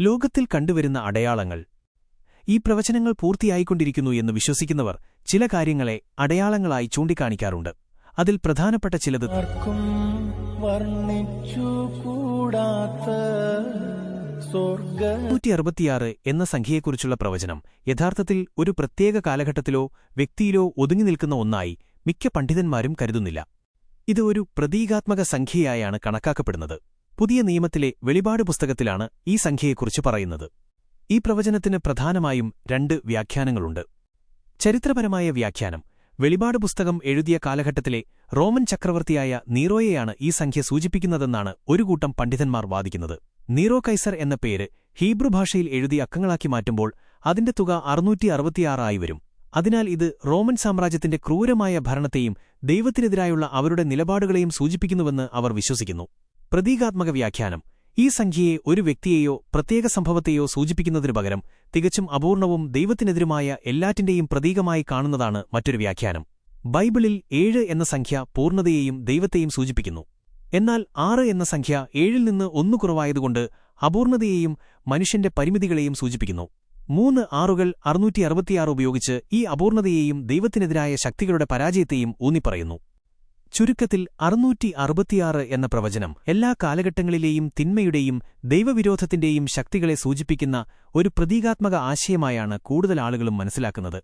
ലോകത്തിൽ കണ്ടുവരുന്ന അടയാളങ്ങൾ. ഈ പ്രവചനങ്ങൾ പൂർത്തിയായിക്കൊണ്ടിരിക്കുന്നു എന്ന് വിശ്വസിക്കുന്നവർ ചില കാര്യങ്ങളെ അടയാളങ്ങളായി ചൂണ്ടിക്കാണിക്കാറുണ്ട്. അതിൽ പ്രധാനപ്പെട്ട ചിലത് ആർക്കും വർണിച്ചു നൂറ്റി അറുപത്തിയാറ് എന്ന സംഖ്യയെക്കുറിച്ചുള്ള പ്രവചനം യഥാർത്ഥത്തിൽ ഒരു പ്രത്യേക കാലഘട്ടത്തിലോ വ്യക്തിയിലോ ഒതുങ്ങി നിൽക്കുന്ന ഒന്നായി മിക്ക പണ്ഡിതന്മാരും കരുതുന്നില്ല. ഇത് ഒരു പ്രതീകാത്മക സംഖ്യയായാണ് കണക്കാക്കപ്പെടുന്നത്. പുതിയ നിയമത്തിലെ വെളിപാട് പുസ്തകത്തിലാണ് ഈ സംഖ്യയെക്കുറിച്ച് പറയുന്നത്. ഈ പ്രവചനത്തിന് പ്രധാനമായും രണ്ട് വ്യാഖ്യാനങ്ങളുണ്ട്. ചരിത്രപരമായ വ്യാഖ്യാനം. വെളിപാട് പുസ്തകം എഴുതിയ കാലഘട്ടത്തിലെ റോമൻ ചക്രവർത്തിയായ നീറോയെയാണ് ഈ സംഖ്യ സൂചിപ്പിക്കുന്നതെന്നാണ് ഒരു കൂട്ടം പണ്ഡിതന്മാർ വാദിക്കുന്നത്. നീറോ കൈസർ എന്ന പേര് ഹീബ്രു ഭാഷയിൽ എഴുതി അക്കങ്ങളാക്കി മാറ്റുമ്പോൾ അതിന്റെ തുക അറുന്നൂറ്റി അറുപത്തിയാറായി വരും. അതിനാൽ ഇത് റോമൻ സാമ്രാജ്യത്തിന്റെ ക്രൂരമായ ഭരണത്തെയും ദൈവത്തിനെതിരായുള്ള അവരുടെ നിലപാടുകളെയും സൂചിപ്പിക്കുന്നുവെന്ന് അവർ വിശ്വസിക്കുന്നു. പ്രതീകാത്മക വ്യാഖ്യാനം. ഈ സംഖ്യയെ ഒരു വ്യക്തിയെയോ പ്രത്യേക സംഭവത്തെയോ സൂചിപ്പിക്കുന്നതിനു പകരം തികച്ചും അപൂർണവും ദൈവത്തിനെതിരുമായ എല്ലാറ്റിന്റെയും പ്രതീകമായി കാണുന്നതാണ് മറ്റൊരു വ്യാഖ്യാനം. ബൈബിളിൽ ഏഴ് എന്ന സംഖ്യ പൂർണതയെയും ദൈവത്തെയും സൂചിപ്പിക്കുന്നു. എന്നാൽ ആറ് എന്ന സംഖ്യ ഏഴിൽ നിന്ന് ഒന്നു കുറവായതുകൊണ്ട് അപൂർണതയെയും മനുഷ്യന്റെ പരിമിതികളെയും സൂചിപ്പിക്കുന്നു. മൂന്ന് ആറുകൾ അറുന്നൂറ്റി അറുപത്തിയാറ് ഉപയോഗിച്ച് ഈ അപൂർണതയെയും ദൈവത്തിനെതിരായ ശക്തികളുടെ പരാജയത്തെയും ഊന്നിപ്പറയുന്നു. ചുരുക്കത്തിൽ അറുന്നൂറ്റി അറുപത്തിയാറ് എന്ന പ്രവചനം എല്ലാ കാലഘട്ടങ്ങളിലെയും തിന്മയുടെയും ദൈവവിരോധത്തിന്റെയും ശക്തികളെ സൂചിപ്പിക്കുന്ന ഒരു പ്രതീകാത്മക ആശയമായാണ് കൂടുതൽ ആളുകളും മനസ്സിലാക്കുന്നത്.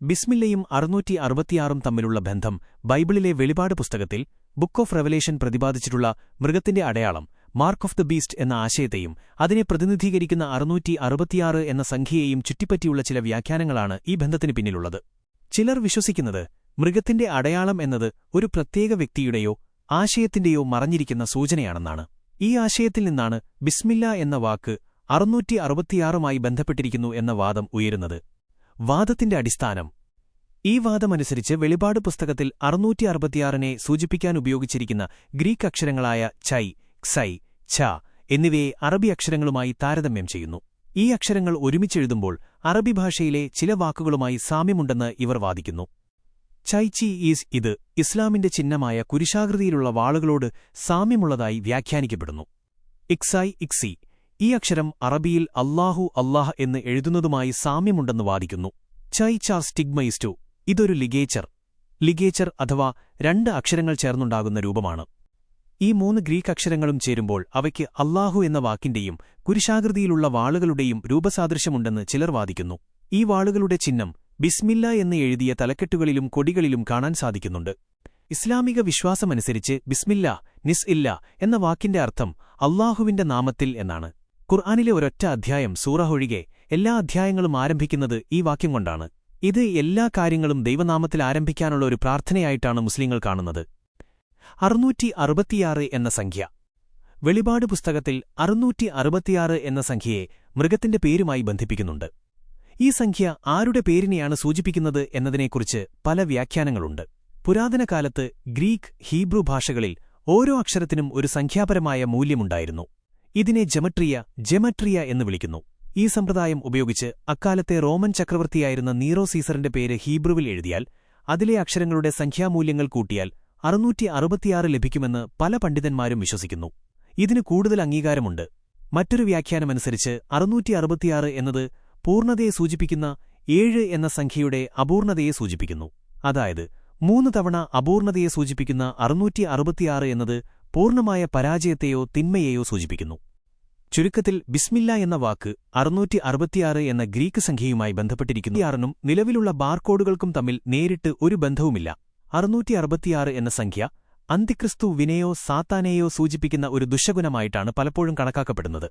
ബിസ്മില്ലയും അറുന്നൂറ്റി അറുപത്തിയാറും തമ്മിലുള്ള ബന്ധം ബൈബിളിലെ വെളിപാട് പുസ്തകത്തിൽ ബുക്ക് ഓഫ് റെവലേഷൻ പ്രതിപാദിച്ചിട്ടുള്ള മൃഗത്തിന്റെ അടയാളം മാർക്ക് ഓഫ് ദ ബീസ്റ്റ് എന്ന ആശയത്തെയും അതിനെ പ്രതിനിധീകരിക്കുന്ന അറുന്നൂറ്റി അറുപത്തിയാറ് എന്ന സംഖ്യയെയും ചുറ്റിപ്പറ്റിയുള്ള ചില വ്യാഖ്യാനങ്ങളാണ് ഈ ബന്ധത്തിന് പിന്നിലുള്ളത്. ചിലർ വിശ്വസിക്കുന്നത് മൃഗത്തിന്റെ അടയാളം എന്നത് ഒരു പ്രത്യേക വ്യക്തിയുടെയോ ആശയത്തിന്റെയോ മറഞ്ഞിരിക്കുന്ന സൂചനയാണെന്നാണ്. ഈ ആശയത്തിൽ നിന്നാണ് ബിസ്മില്ല എന്ന വാക്ക് അറുന്നൂറ്റി അറുപത്തിയാറുമായി ബന്ധപ്പെട്ടിരിക്കുന്നു എന്ന വാദം ഉയരുന്നത്. വാദത്തിന്റെ അടിസ്ഥാനം. ഈ വാദമനുസരിച്ച് വെളിപാട് പുസ്തകത്തിൽ അറുന്നൂറ്റി അറുപത്തിയാറിനെ സൂചിപ്പിക്കാൻ ഉപയോഗിച്ചിരിക്കുന്ന ഗ്രീക്ക് അക്ഷരങ്ങളായ ചൈ ക്സൈ ഛ എന്നിവയെ അറബി അക്ഷരങ്ങളുമായി താരതമ്യം ചെയ്യുന്നു. ഈ അക്ഷരങ്ങൾ ഒരുമിച്ചെഴുതുമ്പോൾ അറബി ഭാഷയിലെ ചില വാക്കുകളുമായി സാമ്യമുണ്ടെന്ന് ഇവർ വാദിക്കുന്നു. ചൈച്ചി ഈസ് ഇത് ഇസ്ലാമിന്റെ ചിഹ്നമായ കുരിശാകൃതിയിലുള്ള വാളുകളോട് സാമ്യമുള്ളതായി വ്യാഖ്യാനിക്കപ്പെടുന്നു. ഇക്സായ് ഇക്സി ഈ അക്ഷരം അറബിയിൽ അല്ലാഹു അല്ലാഹ് എന്ന് എഴുതുന്നതുമായി സാമ്യമുണ്ടെന്ന് വാദിക്കുന്നു. ചൈ ചാർ സ്റ്റിഗ്മയിസ്റ്റു ഇതൊരു ലിഗേച്ചർ. ലിഗേച്ചർ അഥവാ രണ്ട് അക്ഷരങ്ങൾ ചേർന്നുണ്ടാകുന്ന രൂപമാണ്. ഈ മൂന്ന് ഗ്രീക്ക് അക്ഷരങ്ങളും ചേരുമ്പോൾ അവയ്ക്ക് അല്ലാഹു എന്ന വാക്കിന്റെയും കുരിശാകൃതിയിലുള്ള വാളുകളുടെയും രൂപസാദൃശ്യമുണ്ടെന്ന് ചിലർ വാദിക്കുന്നു. ഈ വാളുകളുടെ ചിഹ്നം ബിസ്മില്ല എന്ന് എഴുതിയ തലക്കെട്ടുകളിലും കൊടികളിലും കാണാൻ സാധിക്കുന്നുണ്ട്. ഇസ്ലാമിക വിശ്വാസമനുസരിച്ച് ബിസ്മില്ല നിസ് ഇല്ല എന്ന വാക്കിന്റെ അർത്ഥം അള്ളാഹുവിന്റെ നാമത്തിൽ എന്നാണ്. ഖുർആാനിലെ ഒരൊറ്റ അധ്യായം സൂറഹൊഴികെ എല്ലാ അധ്യായങ്ങളും ആരംഭിക്കുന്നത് ഈ വാക്യം കൊണ്ടാണ്. ഇത് എല്ലാ കാര്യങ്ങളും ദൈവനാമത്തിൽ ആരംഭിക്കാനുള്ള ഒരു പ്രാർത്ഥനയായിട്ടാണ് മുസ്ലിങ്ങൾ കാണുന്നത്. അറുന്നൂറ്റി അറുപത്തിയാറ് എന്ന സംഖ്യ. വെളിപാട് പുസ്തകത്തിൽ അറുന്നൂറ്റി അറുപത്തിയാറ് എന്ന സംഖ്യയെ മൃഗത്തിന്റെ പേരുമായി ബന്ധിപ്പിക്കുന്നുണ്ട്. ഈ സംഖ്യ ആരുടെ പേരിനെയാണ് സൂചിപ്പിക്കുന്നത് എന്നതിനെക്കുറിച്ച് പല വ്യാഖ്യാനങ്ങളുണ്ട്. പുരാതന കാലത്ത് ഗ്രീക്ക് ഹീബ്രു ഭാഷകളിൽ ഓരോ അക്ഷരത്തിനും ഒരു സംഖ്യാപരമായ മൂല്യമുണ്ടായിരുന്നു. ഇതിനെ ജമട്രിയ ജെമട്രിയ എന്ന് വിളിക്കുന്നു. ഈ സമ്പ്രദായം ഉപയോഗിച്ച് അക്കാലത്തെ റോമൻ ചക്രവർത്തിയായിരുന്ന നീറോ സീസറിന്റെ പേര് ഹീബ്രുവിൽ എഴുതിയാൽ അതിലെ അക്ഷരങ്ങളുടെ സംഖ്യാമൂല്യങ്ങൾ കൂട്ടിയാൽ അറുന്നൂറ്റി അറുപത്തിയാറ് ലഭിക്കുമെന്ന് പല പണ്ഡിതന്മാരും വിശ്വസിക്കുന്നു. ഇതിന് കൂടുതൽ അംഗീകാരമുണ്ട്. മറ്റൊരു വ്യാഖ്യാനമനുസരിച്ച് അറുന്നൂറ്റി അറുപത്തിയാറ് എന്നത് പൂർണതയെ സൂചിപ്പിക്കുന്ന ഏഴ് എന്ന സംഖ്യയുടെ അപൂർണതയെ സൂചിപ്പിക്കുന്നു. അതായത് മൂന്ന് തവണ അപൂർണതയെ സൂചിപ്പിക്കുന്ന അറുന്നൂറ്റി അറുപത്തിയാറ് എന്നത് പൂർണമായ പരാജയത്തെയോ തിന്മയെയോ സൂചിപ്പിക്കുന്നു. ചുരുക്കത്തിൽ ബിസ്മില്ല എന്ന വാക്ക് അറുന്നൂറ്റി അറുപത്തിയാറ് എന്ന ഗ്രീക്ക് സംഖ്യയുമായി ബന്ധപ്പെട്ടിരിക്കുന്നു. ആറിനും നിലവിലുള്ള ബാർകോഡുകൾക്കും തമ്മിൽ നേരിട്ട് ഒരു ബന്ധവുമില്ല. അറുന്നൂറ്റി അറുപത്തിയാറ് എന്ന സംഖ്യ അന്തിക്രിസ്തു വിനയോ സാത്താനെയോ സൂചിപ്പിക്കുന്ന ഒരു ദുശഗുണമായിട്ടാണ് പലപ്പോഴും കണക്കാക്കപ്പെടുന്നത്.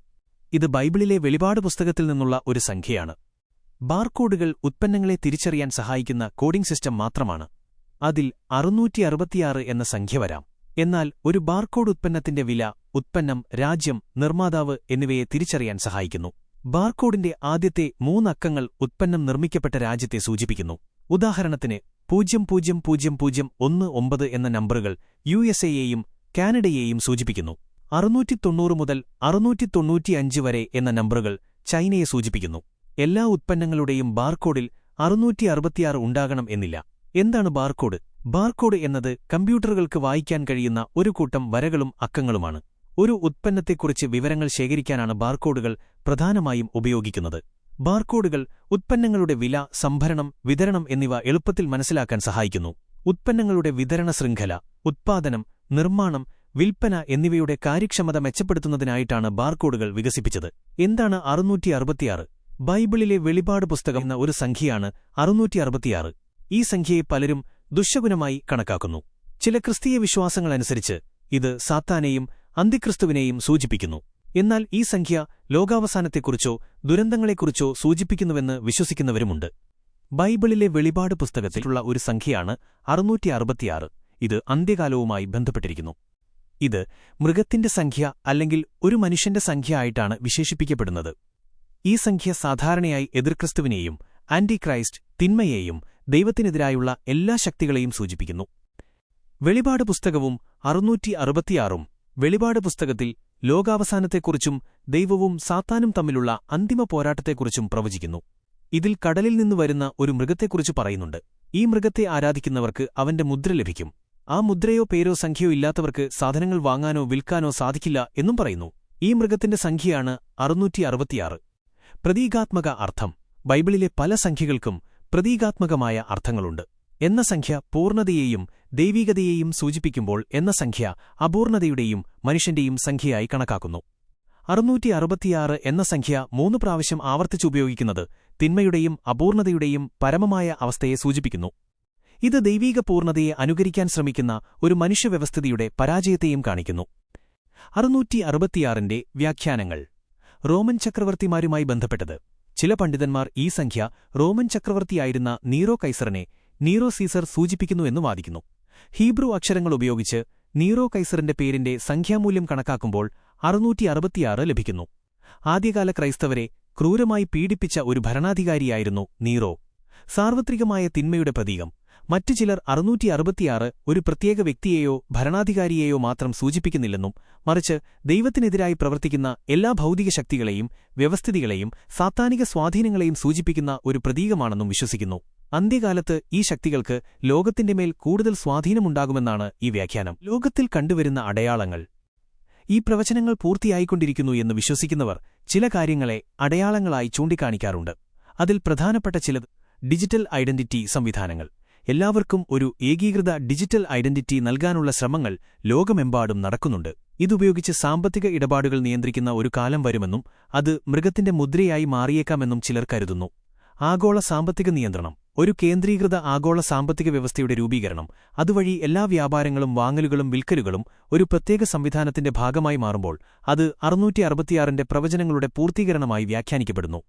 ഇത് ബൈബിളിലെ വെളിപാട് പുസ്തകത്തിൽ നിന്നുള്ള ഒരു സംഖ്യയാണ്. ബാർകോഡുകൾ ഉത്പന്നങ്ങളെ തിരിച്ചറിയാൻ സഹായിക്കുന്ന കോഡിംഗ് സിസ്റ്റം മാത്രമാണ്. അതിൽ അറുന്നൂറ്റി അറുപത്തിയാറ് എന്ന സംഖ്യ വരാം. എന്നാൽ ഒരു ബാർകോഡ് ഉത്പന്നത്തിന്റെ വില ഉത്പന്നം രാജ്യം നിർമ്മാതാവ് എന്നിവയെ തിരിച്ചറിയാൻ സഹായിക്കുന്നു. ബാർകോഡിന്റെ ആദ്യത്തെ മൂന്നക്കങ്ങൾ ഉത്പന്നം നിർമ്മിക്കപ്പെട്ട രാജ്യത്തെ സൂചിപ്പിക്കുന്നു. ഉദാഹരണത്തിന് പൂജ്യം പൂജ്യം പൂജ്യം പൂജ്യം ഒന്ന് ഒമ്പത് എന്ന നമ്പറുകൾ യു എസ് എയെയും കാനഡയെയും സൂചിപ്പിക്കുന്നു. അറുന്നൂറ്റി തൊണ്ണൂറ് മുതൽ അറുന്നൂറ്റി തൊണ്ണൂറ്റിയഞ്ച് വരെ എന്ന നമ്പറുകൾ ചൈനയെ സൂചിപ്പിക്കുന്നു. എല്ലാ ഉത്പന്നങ്ങളുടെയും ബാർകോഡിൽ അറുന്നൂറ്റി അറുപത്തിയാറ് ഉണ്ടാകണം എന്നില്ല. എന്താണ് ബാർകോഡ്? ബാർകോഡ് എന്നത് കമ്പ്യൂട്ടറുകൾക്ക് വായിക്കാൻ കഴിയുന്ന ഒരു കൂട്ടം വരകളും അക്കങ്ങളുമാണ്. ഒരു ഉത്പന്നത്തെക്കുറിച്ച് വിവരങ്ങൾ ശേഖരിക്കാനാണ് ബാർകോഡുകൾ പ്രധാനമായും ഉപയോഗിക്കുന്നത്. ബാർകോഡുകൾ ഉത്പന്നങ്ങളുടെ വില സംഭരണം വിതരണം എന്നിവ എളുപ്പത്തിൽ മനസ്സിലാക്കാൻ സഹായിക്കുന്നു. ഉത്പന്നങ്ങളുടെ വിതരണ ശൃംഖല ഉത്പാദനം നിർമ്മാണം വിൽപ്പന എന്നിവയുടെ കാര്യക്ഷമത മെച്ചപ്പെടുത്തുന്നതിനായിട്ടാണ് ബാർകോഡുകൾ വികസിപ്പിച്ചത്. എന്താണ് അറുന്നൂറ്റി അറുപത്തിയാറ് ബൈബിളിലെ വെളിപാട് പുസ്തകം എന്ന ഒരു സംഖ്യയാണ് അറുന്നൂറ്റി അറുപത്തിയാറ് ഈ സംഖ്യയെ പലരും ദുശ്ശകുനമായി കണക്കാക്കുന്നു. ചില ക്രിസ്തീയ വിശ്വാസങ്ങളനുസരിച്ച് ഇത് സാത്താനെയും അന്തിക്രിസ്തുവിനെയും സൂചിപ്പിക്കുന്നു. എന്നാൽ ഈ സംഖ്യ ലോകാവസാനത്തെക്കുറിച്ചോ ദുരന്തങ്ങളെക്കുറിച്ചോ സൂചിപ്പിക്കുന്നുവെന്ന് വിശ്വസിക്കുന്നവരുമുണ്ട്. ബൈബിളിലെ വെളിപാട് പുസ്തകത്തിലുള്ള ഒരു സംഖ്യയാണ് അറുന്നൂറ്റി അറുപത്തിയാറ് ഇത് അന്ത്യകാലവുമായി ബന്ധപ്പെട്ടിരിക്കുന്നു. ഇത് മൃഗത്തിന്റെ സംഖ്യ അല്ലെങ്കിൽ ഒരു മനുഷ്യന്റെ സംഖ്യ ആയിട്ടാണ് വിശേഷിപ്പിക്കപ്പെടുന്നത്. ഈ സംഖ്യ സാധാരണയായി എതിർക്രിസ്തുവിനെയും ആന്റിക്രൈസ്റ്റ് തിന്മയെയും ദൈവത്തിനെതിരായുള്ള എല്ലാ ശക്തികളെയും സൂചിപ്പിക്കുന്നു. വെളിപാട് പുസ്തകവും അറുന്നൂറ്റി അറുപത്തിയാറും വെളിപാട് പുസ്തകത്തിൽ ലോകാവസാനത്തെക്കുറിച്ചും ദൈവവും സാത്താനും തമ്മിലുള്ള അന്തിമ പോരാട്ടത്തെക്കുറിച്ചും പ്രവചിക്കുന്നു. ഇതിൽ കടലിൽ നിന്നു വരുന്ന ഒരു മൃഗത്തെക്കുറിച്ച് പറയുന്നുണ്ട്. ഈ മൃഗത്തെ ആരാധിക്കുന്നവർക്ക് അവന്റെ മുദ്ര ലഭിക്കും. ആ മുദ്രയോ പേരോ സംഖ്യയോ ഇല്ലാത്തവർക്ക് സാധനങ്ങൾ വാങ്ങാനോ വിൽക്കാനോ സാധിക്കില്ല എന്നും പറയുന്നു. ഈ മൃഗത്തിന്റെ സംഖ്യയാണ് അറുന്നൂറ്റി അറുപത്തിയാറ് പ്രതീകാത്മക അർത്ഥം. ബൈബിളിലെ പല സംഖ്യകൾക്കും പ്രതീകാത്മകമായ അർത്ഥങ്ങളുണ്ട്. എന്ന സംഖ്യ പൂർണതയെയും ദൈവികതയെയും സൂചിപ്പിക്കുമ്പോൾ എന്ന സംഖ്യ അപൂർണതയുടെയും മനുഷ്യന്റെയും സംഖ്യയായി കണക്കാക്കുന്നു. അറുന്നൂറ്റി അറുപത്തിയാറ് എന്ന സംഖ്യ മൂന്ന് പ്രാവശ്യം ആവർത്തിച്ചുപയോഗിക്കുന്നത് തിന്മയുടെയും അപൂർണതയുടെയും പരമമായ അവസ്ഥയെ സൂചിപ്പിക്കുന്നു. ഇത് ദൈവീക പൂർണതയെ അനുകരിക്കാൻ ശ്രമിക്കുന്ന ഒരു മനുഷ്യവ്യവസ്ഥിതിയുടെ പരാജയത്തെയും കാണിക്കുന്നു. അറുന്നൂറ്റി അറുപത്തിയാറിന്റെ വ്യാഖ്യാനങ്ങൾ. റോമൻ ചക്രവർത്തിമാരുമായി ബന്ധപ്പെട്ടത്. ചില പണ്ഡിതന്മാർ ഈ സംഖ്യ റോമൻ ചക്രവർത്തിയായിരുന്ന നീറോ കൈസറിനെ നീറോ സീസർ സൂചിപ്പിക്കുന്നുവെന്ന് വാദിക്കുന്നു. ഹീബ്രു അക്ഷരങ്ങൾ ഉപയോഗിച്ച് നീറോ കൈസറിന്റെ പേരിന്റെ സംഖ്യാമൂല്യം കണക്കാക്കുമ്പോൾ അറുന്നൂറ്റി അറുപത്തിയാറ് ലഭിക്കുന്നു. ആദ്യകാല ക്രൈസ്തവരെ ക്രൂരമായി പീഡിപ്പിച്ച ഒരു ഭരണാധികാരിയായിരുന്നു നീറോ. സാർവത്രികമായ തിന്മയുടെ പ്രതീകം. മറ്റു ചിലർ അറുന്നൂറ്റി അറുപത്തിയാറ് ഒരു പ്രത്യേക വ്യക്തിയെയോ ഭരണാധികാരിയെയോ മാത്രം സൂചിപ്പിക്കുന്നില്ലെന്നും മറിച്ച് ദൈവത്തിനെതിരായി പ്രവർത്തിക്കുന്ന എല്ലാ ഭൗതിക ശക്തികളെയും വ്യവസ്ഥിതികളെയും സാത്താനിക സ്വാധീനങ്ങളെയും സൂചിപ്പിക്കുന്ന ഒരു പ്രതീകമാണെന്നും വിശ്വസിക്കുന്നു. അന്ത്യകാലത്ത് ഈ ശക്തികൾക്ക് ലോകത്തിന്റെ മേൽ കൂടുതൽ സ്വാധീനമുണ്ടാകുമെന്നാണ് ഈ വ്യാഖ്യാനം. ലോകത്തിൽ കണ്ടുവരുന്ന അടയാളങ്ങൾ. ഈ പ്രവചനങ്ങൾ പൂർത്തിയായിക്കൊണ്ടിരിക്കുന്നു എന്ന് വിശ്വസിക്കുന്നവർ ചില കാര്യങ്ങളെ അടയാളങ്ങളായി ചൂണ്ടിക്കാണിക്കാറുണ്ട്. അതിൽ പ്രധാനപ്പെട്ട ചിലത് ഡിജിറ്റൽ ഐഡന്റിറ്റി സംവിധാനങ്ങൾ. എല്ലാവർക്കും ഒരു ഏകീകൃത ഡിജിറ്റൽ ഐഡന്റിറ്റി നൽകാനുള്ള ശ്രമങ്ങൾ ലോകമെമ്പാടും നടക്കുന്നുണ്ട്. ഇതുപയോഗിച്ച് സാമ്പത്തിക ഇടപാടുകൾ നിയന്ത്രിക്കുന്ന ഒരു കാലം വരുമെന്നും അത് മൃഗത്തിന്റെ മുദ്രയായി മാറിയേക്കാമെന്നും ചിലർ കരുതുന്നു. ആഗോള സാമ്പത്തിക നിയന്ത്രണം. ഒരു കേന്ദ്രീകൃത ആഗോള സാമ്പത്തിക വ്യവസ്ഥയുടെ രൂപീകരണം. അതുവഴി എല്ലാ വ്യാപാരങ്ങളും വാങ്ങലുകളും വിൽക്കലുകളും ഒരു പ്രത്യേക സംവിധാനത്തിന്റെ ഭാഗമായി മാറുമ്പോൾ അത് അറുന്നൂറ്റി പ്രവചനങ്ങളുടെ പൂർത്തീകരണമായി വ്യാഖ്യാനിക്കപ്പെടുന്നു.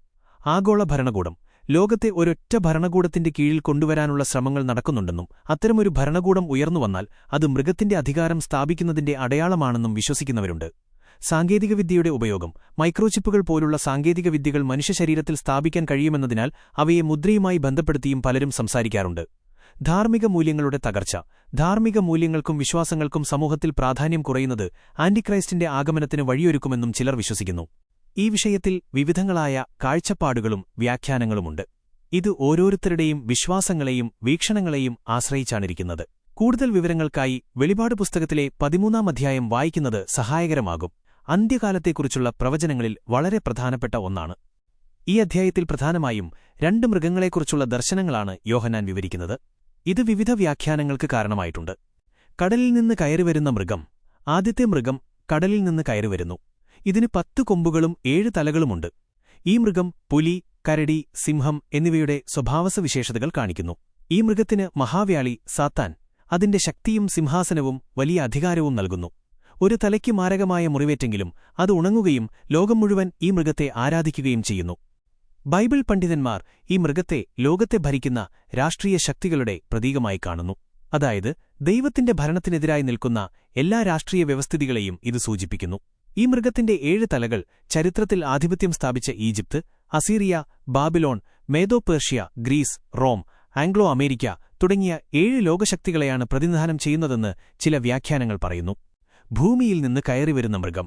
ആഗോള ഭരണകൂടം. ലോകത്തെ ഒരൊറ്റ ഭരണകൂടത്തിന്റെ കീഴിൽ കൊണ്ടുവരാനുള്ള ശ്രമങ്ങൾ നടക്കുന്നുണ്ടെന്നും അത്തരമൊരു ഭരണകൂടം ഉയർന്നുവന്നാൽ അത് മൃഗത്തിന്റെ അധികാരം സ്ഥാപിക്കുന്നതിന്റെ അടയാളമാണെന്നും വിശ്വസിക്കുന്നവരുണ്ട്. സാങ്കേതികവിദ്യയുടെ ഉപയോഗം മൈക്രോചിപ്പുകൾ പോലുള്ള സാങ്കേതികവിദ്യകൾ മനുഷ്യശരീരത്തിൽ സ്ഥാപിക്കാൻ കഴിയുമെന്നതിനാൽ അവയെ മുദ്രയുമായി ബന്ധപ്പെടുത്തിയും പലരും സംസാരിക്കാറുണ്ട്. ധാർമ്മിക മൂല്യങ്ങളുടെ തകർച്ച ധാർമ്മിക മൂല്യങ്ങൾക്കും വിശ്വാസങ്ങൾക്കും സമൂഹത്തിൽ പ്രാധാന്യം കുറയുന്നത് ആന്റിക്രൈസ്റ്റിന്റെ ആഗമനത്തിന് വഴിയൊരുക്കുമെന്നും ചിലർ വിശ്വസിക്കുന്നു. ഈ വിഷയത്തിൽ വിവിധങ്ങളായ കാഴ്ചപ്പാടുകളും വ്യാഖ്യാനങ്ങളുമുണ്ട്. ഇത് ഓരോരുത്തരുടെയും വിശ്വാസങ്ങളെയും വീക്ഷണങ്ങളെയും ആശ്രയിച്ചാണിരിക്കുന്നത്. കൂടുതൽ വിവരങ്ങൾക്കായി വെളിപാട് പുസ്തകത്തിലെ പതിമൂന്നാം അധ്യായം വായിക്കുന്നത് സഹായകരമാകും. അന്ത്യകാലത്തെക്കുറിച്ചുള്ള പ്രവചനങ്ങളിൽ വളരെ പ്രധാനപ്പെട്ട ഒന്നാണ്. ഈ അധ്യായത്തിൽ പ്രധാനമായും രണ്ട് മൃഗങ്ങളെക്കുറിച്ചുള്ള ദർശനങ്ങളാണ് യോഹനാൻ വിവരിക്കുന്നത്. ഇത് വിവിധ വ്യാഖ്യാനങ്ങൾക്ക് കാരണമായിട്ടുണ്ട്. കടലിൽ നിന്ന് കയറിവരുന്ന മൃഗം. ആദ്യത്തെ മൃഗം കടലിൽ നിന്ന് കയറിവരുന്നു. ഇതിന് പത്തു കൊമ്പുകളും ഏഴ് തലകളുമുണ്ട്. ഈ മൃഗം പുലി കരടി സിംഹം എന്നിവയുടെ സ്വഭാവസവിശേഷതകൾ കാണിക്കുന്നു. ഈ മൃഗത്തിന് മഹാവ്യാളി സാത്താൻ അതിന്റെ ശക്തിയും സിംഹാസനവും വലിയ അധികാരവും നൽകുന്നു. ഒരു തലയ്ക്ക് മാരകമായ മുറിവേറ്റെങ്കിലും അത് ഉണങ്ങുകയും ലോകം മുഴുവൻ ഈ മൃഗത്തെ ആരാധിക്കുകയും ചെയ്യുന്നു. ബൈബിൾ പണ്ഡിതന്മാർ ഈ മൃഗത്തെ ലോകത്തെ ഭരിക്കുന്ന രാഷ്ട്രീയ ശക്തികളുടെ പ്രതീകമായി കാണുന്നു. അതായത് ദൈവത്തിന്റെ ഭരണത്തിനെതിരായി നിൽക്കുന്ന എല്ലാ രാഷ്ട്രീയ വ്യവസ്ഥിതികളെയും ഇത് സൂചിപ്പിക്കുന്നു. ഈ മൃഗത്തിന്റെ ഏഴ് തലകൾ ചരിത്രത്തിൽ ആധിപത്യം സ്ഥാപിച്ച Egypt Assyria Babylon Medo Persia Greece Rome Anglo America തുടങ്ങിയ ഏഴ് ലോകശക്തികളെയാണ് പ്രതിനിധാനം ചെയ്യുന്നതെന്ന് ചില വ്യാഖ്യാനങ്ങൾ പറയുന്നു. ഭൂമിയിൽ നിന്ന് കയറിവരുന്ന മൃഗം.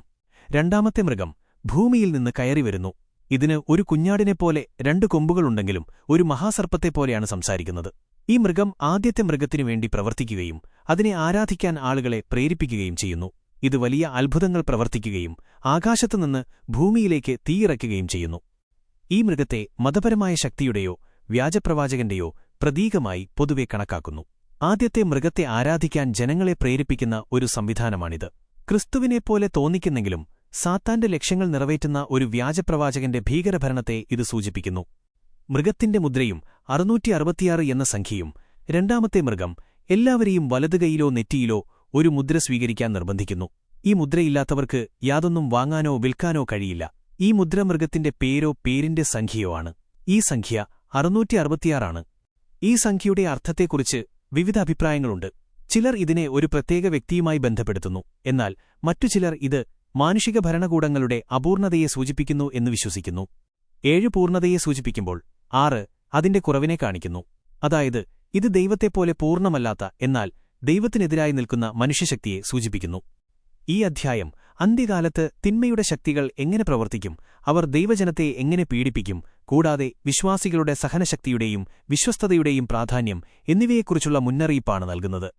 രണ്ടാമത്തെ മൃഗം ഭൂമിയിൽ നിന്ന് കയറിവരുന്നു. ഇതിന് ഒരു കുഞ്ഞാടിനെപ്പോലെ രണ്ട് കൊമ്പുകളുണ്ടെങ്കിലും ഒരു മഹാസർപ്പത്തെപ്പോലെയാണ് സംസാരിക്കുന്നത്. ഈ മൃഗം ആദ്യത്തെ മൃഗത്തിനു വേണ്ടി പ്രവർത്തിക്കുകയും അതിനെ ആരാധിക്കാൻ ആളുകളെ പ്രേരിപ്പിക്കുകയും ചെയ്യുന്നു. ഇത് വലിയ അത്ഭുതങ്ങൾ പ്രവർത്തിക്കുകയും ആകാശത്തുനിന്ന് ഭൂമിയിലേക്ക് തീയിറക്കുകയും ചെയ്യുന്നു. ഈ മൃഗത്തെ മതപരമായ ശക്തിയുടെയോ വ്യാജപ്രവാചകന്റെയോ പ്രതീകമായി പൊതുവെ കണക്കാക്കുന്നു. ആദ്യത്തെ മൃഗത്തെ ആരാധിക്കാൻ ജനങ്ങളെ പ്രേരിപ്പിക്കുന്ന ഒരു സംവിധാനമാണിത്. ക്രിസ്തുവിനെപ്പോലെ തോന്നിക്കുന്നെങ്കിലും സാത്താന്റെ ലക്ഷ്യങ്ങൾ നിറവേറ്റുന്ന ഒരു വ്യാജപ്രവാചകന്റെ ഭീകരഭരണത്തെ ഇത് സൂചിപ്പിക്കുന്നു. മൃഗത്തിന്റെ മുദ്രയും അറുന്നൂറ്റി എന്ന സംഖ്യയും രണ്ടാമത്തെ മൃഗം എല്ലാവരെയും വലതുകൈയിലോ നെറ്റിയിലോ ഒരു മുദ്ര സ്വീകരിക്കാൻ നിർബന്ധിക്കുന്നു. ഈ മുദ്രയില്ലാത്തവർക്ക് യാതൊന്നും വാങ്ങാനോ വിൽക്കാനോ കഴിയില്ല. ഈ മുദ്ര മൃഗത്തിന്റെ പേരോ പേരിന്റെ സംഖ്യയോ ആണ്. ഈ സംഖ്യ അറുന്നൂറ്റി അറുപത്തിയാറാണ് ഈ സംഖ്യയുടെ അർത്ഥത്തെക്കുറിച്ച് വിവിധ അഭിപ്രായങ്ങളുണ്ട് ചിലർ ഇതിനെ ഒരു പ്രത്യേക വ്യക്തിയുമായി ബന്ധപ്പെടുത്തുന്നു. എന്നാൽ മറ്റു ചിലർ ഇത് മാനുഷിക ഭരണകൂടങ്ങളുടെ അപൂർണതയെ സൂചിപ്പിക്കുന്നു എന്ന് വിശ്വസിക്കുന്നു. ഏഴ് പൂർണതയെ സൂചിപ്പിക്കുമ്പോൾ ആറ് അതിന്റെ കുറവിനെ കാണിക്കുന്നു. അതായത് ഇത് ദൈവത്തെപ്പോലെ പൂർണമല്ലാത്ത എന്നാൽ ദൈവത്തിനെതിരായി നിൽക്കുന്ന മനുഷ്യശക്തിയെ സൂചിപ്പിക്കുന്നു. ഈ അധ്യായം അന്ത്യകാലത്ത് തിന്മയുടെ ശക്തികൾ എങ്ങനെ പ്രവർത്തിക്കും അവർ ദൈവജനത്തെ എങ്ങനെ പീഡിപ്പിക്കും കൂടാതെ വിശ്വാസികളുടെ സഹനശക്തിയുടെയും വിശ്വസ്തതയുടെയും പ്രാധാന്യം എന്നിവയെക്കുറിച്ചുള്ള മുന്നറിയിപ്പാണ് നൽകുന്നത്.